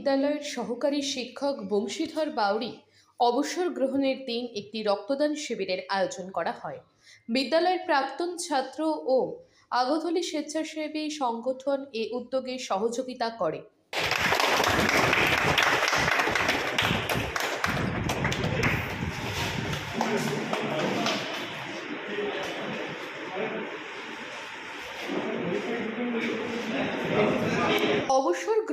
বিদ্যালয়ের সহকারী শিক্ষক বংশীধর বাউরি অবসর গ্রহণের দিন একটি রক্তদান শিবিরের আয়োজন করা হয়। বিদ্যালয়ের প্রাক্তন ছাত্র ও আগধলি স্বেচ্ছাসেবী সংগঠন এ উদ্যোগে সহযোগিতা করে।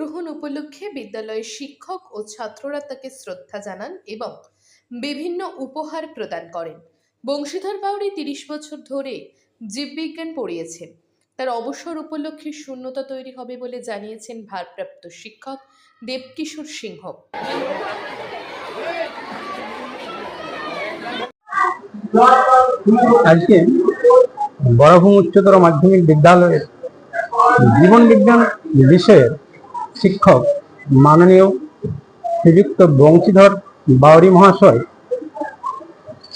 গ্রহণ উপলক্ষে বিদ্যালয়ের শিক্ষক ও ছাত্ররা তাকে শ্রদ্ধা জানান এবং বিভিন্ন উপহার প্রদান করেন। বংশীধর বাউরি তিরিশ বছর ধরে জীববিজ্ঞান পড়িয়েছেন তার অবসর উপলক্ষে শূন্যতা তৈরি হবে বলে জানিয়েছেন ভারপ্রাপ্ত শিক্ষক দেবকিশোর সিংহ। আজকে বড়ভূম উচ্চতর মাধ্যমিক বিদ্যালয়ের জীবন বিজ্ঞান বিষয়ের শিক্ষক, মাননীয় শ্রীযুক্ত বংশীধর বাউরি মহাশয়,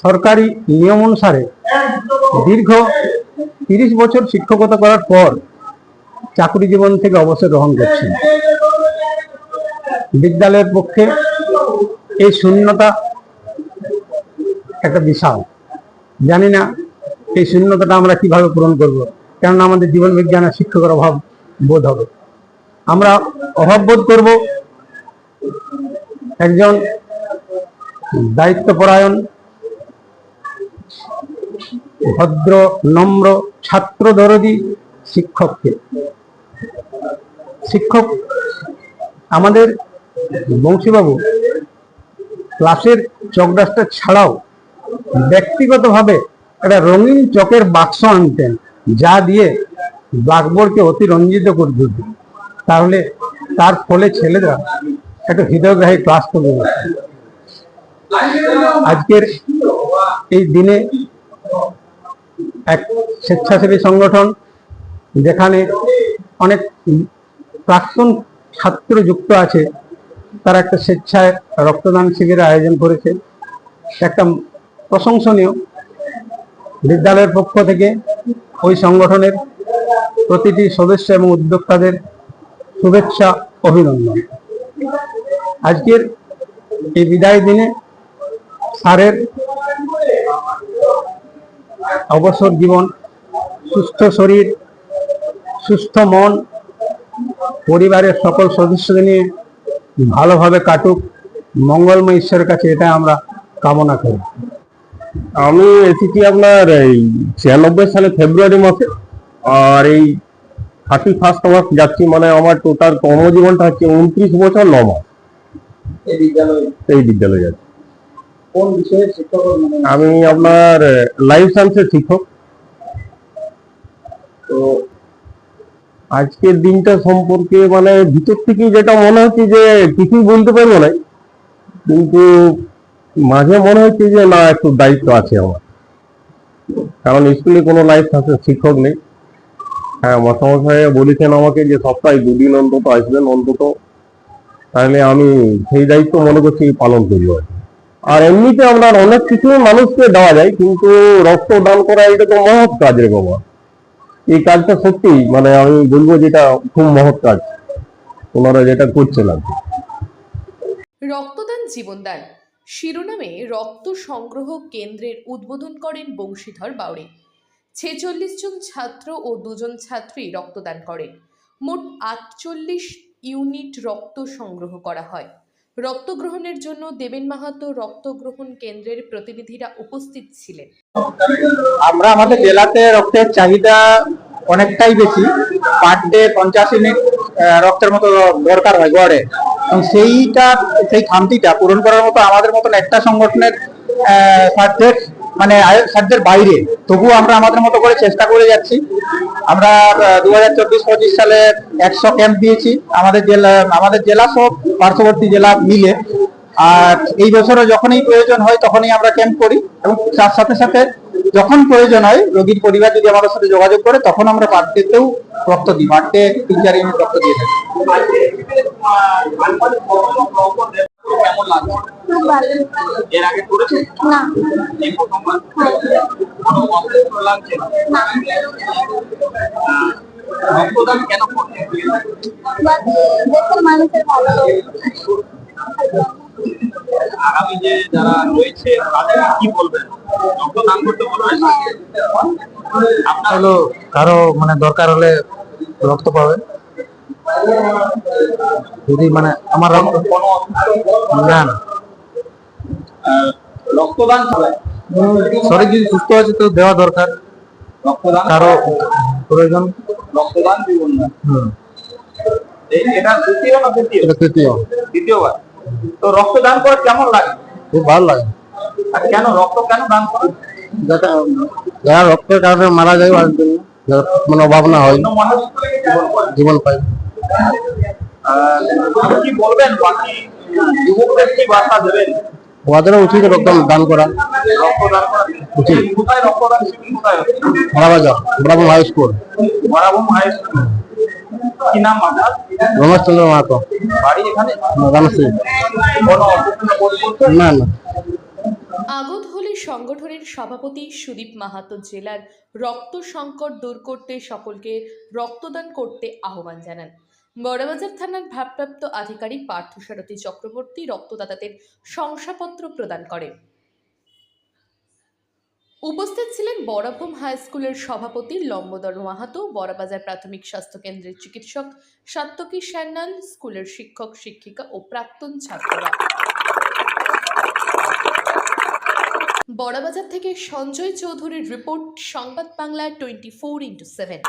সরকারি নিয়ম অনুসারে দীর্ঘ তিরিশ বছর শিক্ষকতা করার পর চাকরি জীবন থেকে অবসর গ্রহণ করছেন। বিদ্যালয়ের পক্ষে এই শূন্যতা একটা বিশাল। জানি না এই শূন্যতাটা আমরা কীভাবে পূরণ করব, কেননা আমাদের জীবন বিজ্ঞানের শিক্ষকের অভাব বোধ হবে। আমরা অভাব বোধ করব। একজন দায়িত্বপরায়ণ, ভদ্র, নম্র, ছাত্র দরদি শিক্ষককে। শিক্ষক আমাদের বংশীবাবু, ক্লাসের চকডাস্টার ছাড়াও ব্যক্তিগতভাবে একটা রঙিন চকের বাক্স আনতেন, যা দিয়ে ব্ল্যাকবোর্ডকে অতিরঞ্জিত করে দিতেন তাহলে তার ফলে ছেলেরা একটা হৃদয়গ্রাহী ক্লাস করবে। আজকের এই দিনে এক স্বেচ্ছাসেবী সংগঠন যেখানে অনেক প্রাক্তন ছাত্র যুক্ত আছে, তারা একটা স্বেচ্ছায় রক্তদান শিবিরের আয়োজন করেছে। একটা প্রশংসনীয় বিদ্যালয়ের পক্ষ থেকে ওই সংগঠনের প্রতিটি সদস্য এবং উদ্যোক্তাদের শুভেচ্ছা, অভিনন্দন। আজকের এই বিদায় দিনে স্যারের অবসর জীবন, সুস্থ শরীর, সুস্থ মন, পরিবারের সকল সদস্যদের নিয়ে ভালোভাবে কাটুক। মঙ্গলময় ঈশ্বরের কাছে এটা আমরা কামনা করি। আমি এসেছি আপনার এই ছিয়ানব্বই সালে ফেব্রুয়ারি মাসে, আর এই থার্টি ফার্স্ট মাস যাচ্ছি মানে আমার টোটাল কর্মজীবনটা হচ্ছে উনত্রিশ বছর ন মাস। এই বিদ্যালয়ে? এই বিদ্যালয়ে যাচ্ছি। কোন বিষয়ে শিক্ষক মানে? আমি আপনার লাইফ সায়েন্সের শিক্ষক। তো আজকের দিনটা সম্পর্কে মানে ভিতর থেকে যেটা মনে হচ্ছে যে কিছুই বলতে পারব না। কিন্তু মাঝে মনে হচ্ছে যে না একটু দায়িত্ব আছে আমার। কারণ স্কুলে কোনো লাইফ সায়েন্সের শিক্ষক নেই। হ্যাঁ মশামশাই বলেছেন আমাকে যে সপ্তাহে দুদিন অন্তত আসবেন, অন্তত। তাহলে আমি সেই দায়িত্ব মনে করছি পালন করি আর এমনিতে আপনার অনেক কিছু মানুষকে দেওয়া যায়, কিন্তু রক্ত দান করা এটা তো মহৎ কাজ রে বাবা এই কাজটা সত্যি মানে আমি বলব যেটা খুব মহৎ কাজ। ওনারা যেটা করছেন আর কি। রক্তদান জীবনদান শিরোনামে রক্ত সংগ্রহ কেন্দ্রের উদ্বোধন করেন বংশীধর বাউরি ছেচল্লিশ জন ছাত্র ও দুজন ছাত্রী রক্তদান করেন। মোট আটচল্লিশ ইউনিট রক্ত সংগ্রহ করা হয়। রক্ত গ্রহণের জন্য দেবেন মাহাতো রক্ত গ্রহণ কেন্দ্রের প্রতিনিধিরা উপস্থিত ছিলেন। আমরা আমাদের জেলাতে রক্তের চাহিদা অনেকটাই বেশি। পার ডে পঞ্চাশ ইউনিট রক্তের মতো দরকার হয় গড়ে। সেইটা, সেই খামতিটা পূরণ করার মতো আমাদের মতন একটা সংগঠনের সাধ্যের মানে আয়- সাধ্যের বাইরে। তবুও আমরা আমাদের মতো করে চেষ্টা করে যাচ্ছি। আমরা দু হাজার চব্বিশ পঁচিশ সালে একশো ক্যাম্প দিয়েছি। আমাদের জেলা আমাদের জেলা সব পার্শ্ববর্তী জেলা মিলে। আর এই বছরও যখনই প্রয়োজন হয় তখনই আমরা ক্যাম্প করি এবং তার সাথে সাথে যখন প্রয়োজন হয়, রোগীর পরিবার যদি আমাদের সাথে যোগাযোগ করে, তখন আমরা বার্থডেতেও রক্ত দিই। বার্থডে তিন চার ইউনিট রক্ত দিয়ে থাকি। এর আগে করেছে? না। এই প্রথমবার? হ্যাঁ। কোনো লাগছে না। রক্তদান কেন করতে দেশের মানুষের ভালো আগামী যে যারা রয়েছে তাদের কি বলবেন? রক্তদান করতে বলবেন আপনার হলো কারও মানে দরকার হলে রক্ত পাবে যদি মানে আমার রক্ত না না রক্তদান শরীর যদি সুস্থ আছে তো দেওয়া দরকার। রক্তদান কারও প্রয়োজন। রক্তদান জীবন এটা দ্বিতীয় না তৃতীয়? এটা তৃতীয়। দ্বিতীয়বার তো রক্তদান করে কেমন লাগে? খুব ভালো লাগে। আর কেন রক্ত কেন দান করে? যারা রক্তের কারণে মারা যায় মানে অভাব না হয় জীবন পায়। মাহাতো। আগত হলে সংগঠনের সভাপতি সুদীপ মাহাতো জেলার রক্ত সংকট দূর করতে সকলকে রক্তদান করতে আহ্বান জানান। বড়বাজার থানার ভারপ্রাপ্ত আধিকারিক পার্থসারথী চক্রবর্তী রক্তদাতাদের শংসাপত্র প্রদান করেন উপস্থিত ছিলেন বরাভূম হাই স্কুলের সভাপতি লম্বদর মাহাতো, বড়বাজার প্রাথমিক স্বাস্থ্য কেন্দ্রের চিকিৎসক সাত্তকী সান্যাল স্কুলের শিক্ষক, শিক্ষিকা ও প্রাক্তন ছাত্ররা। বড়বাজার থেকে সঞ্জয় চৌধুরীর report, Sangbad Bangla twenty four into seven.